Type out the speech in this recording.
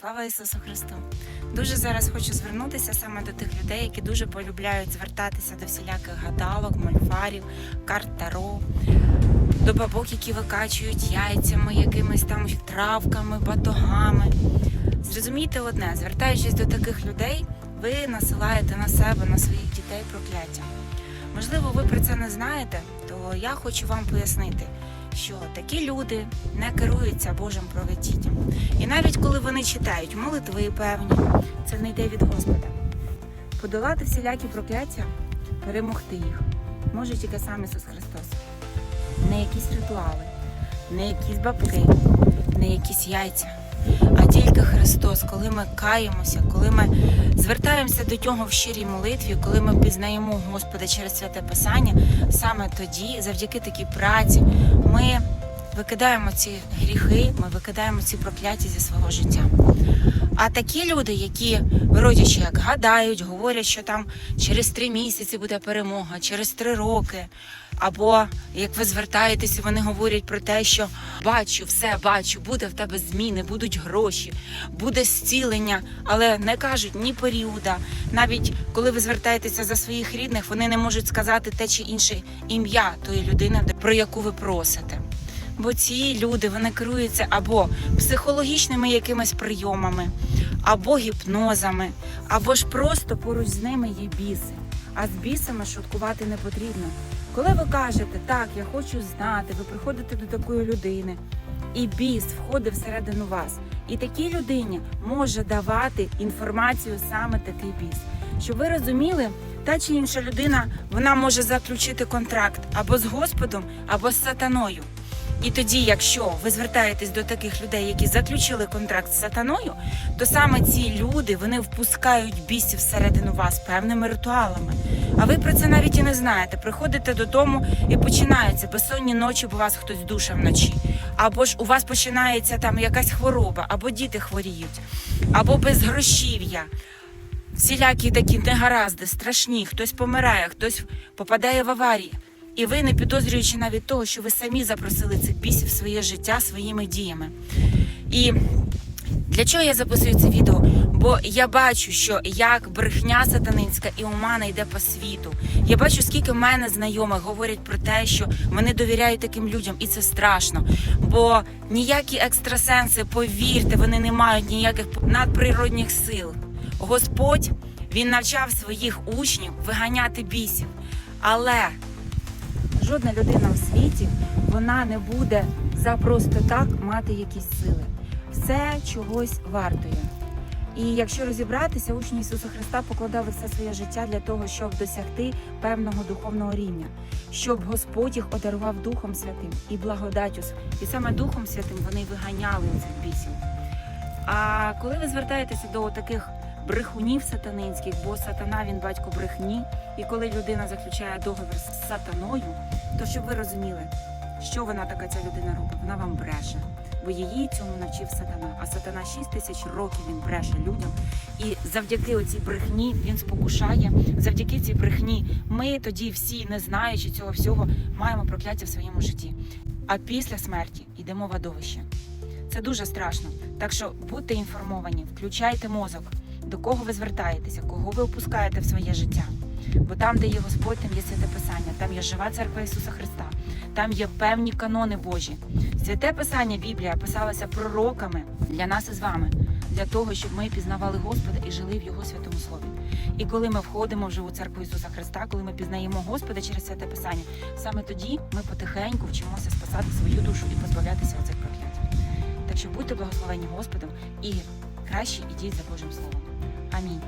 Слава Ісусу Христу! Дуже зараз хочу звернутися саме до тих людей, які дуже полюбляють звертатися до всіляких гадалок, мольфарів, карт таро, до бабок, які викачують яйцями, якимись там травками, батогами. Зрозумійте одне, звертаючись до таких людей, ви насилаєте на себе, на своїх дітей прокляття. Можливо, ви про це не знаєте, то я хочу вам пояснити, що такі люди не керуються Божим проведінням. І навіть коли вони читають молитви певні, це не йде від Господа. Подолати всілякі прокляття, перемогти їх може тільки сам Ісус Христос. Не якісь ритуали, не якісь бабки, не якісь яйця, а тільки Христос, коли ми каємося, коли ми звертаємося до нього в щирій молитві, коли ми пізнаємо Господа через святе Писання, саме тоді, завдяки такій праці, ми викидаємо ці гріхи, ми викидаємо ці прокляття зі свого життя. А такі люди, які виродячи, як гадають, говорять, що там через три місяці буде перемога, через три роки. Або як ви звертаєтеся, вони говорять про те, що бачу, все бачу, буде в тебе зміни, будуть гроші, буде зцілення, але не кажуть ні періода. Навіть коли ви звертаєтеся за своїх рідних, вони не можуть сказати те чи інше ім'я тої людини, про яку ви просите. Бо ці люди вони керуються або психологічними якимись прийомами, або гіпнозами, або ж просто поруч з ними є біси. А з бісами шуткувати не потрібно. Коли ви кажете, так, я хочу знати, ви приходите до такої людини, і біс входить всередину вас. І такій людині може давати інформацію саме такий біс. Щоб ви розуміли, та чи інша людина вона може заключити контракт або з Господом, або з сатаною. І тоді, якщо ви звертаєтесь до таких людей, які заключили контракт з сатаною, то саме ці люди вони впускають бісів всередину вас певними ритуалами. А ви про це навіть і не знаєте. Приходите додому і починаються безсонні ночі, бо вас хтось душа вночі. Або ж у вас починається там якась хвороба, або діти хворіють, або безгрошів'я. Всілякі такі негаразди, страшні, хтось помирає, хтось попадає в аварії. І ви, не підозрюючи навіть того, що ви самі запросили цих бісів в своє життя своїми діями. І для чого я записую це відео? Бо я бачу, що як брехня сатанинська і омана йде по світу. Я бачу, скільки в мене знайомих говорять про те, що вони довіряють таким людям, і це страшно. Бо ніякі екстрасенси, повірте, вони не мають ніяких надприродних сил. Господь він навчав своїх учнів виганяти бісів. Але жодна людина в світі вона не буде за просто так мати якісь сили. Все чогось вартує. І якщо розібратися, учні Ісуса Христа покладали все своє життя для того, щоб досягти певного духовного рівня, щоб Господь їх одарував Духом Святим і благодаттю. І саме Духом Святим вони виганяли цих бісів. А коли ви звертаєтеся до таких брехунів сатанинських, бо сатана він батько брехні, і коли людина заключає договір з сатаною, то щоб ви розуміли, що вона така ця людина робить, вона вам бреше. Бо її цьому навчив сатана. А сатана 6 тисяч років він бреше людям. І завдяки оцій брехні він спокушає. Завдяки цій брехні ми тоді всі, не знаючи цього всього, маємо прокляття в своєму житті. А після смерті йдемо в адовище. Це дуже страшно. Так що будьте інформовані, включайте мозок, до кого ви звертаєтеся, кого ви опускаєте в своє життя. Бо там, де є Господь, там є святе Писання, там є жива церква Ісуса Христа, там є певні канони Божі. Святе Писання Біблія писалася пророками для нас із вами, для того, щоб ми пізнавали Господа і жили в Його святому слові. І коли ми входимо в живу церкву Ісуса Христа, коли ми пізнаємо Господа через святе Писання, саме тоді ми потихеньку вчимося спасати свою душу і позбавлятися оцих проклять. Так що будьте благословені Господом і краще ідіть за Божим Словом. Амінь.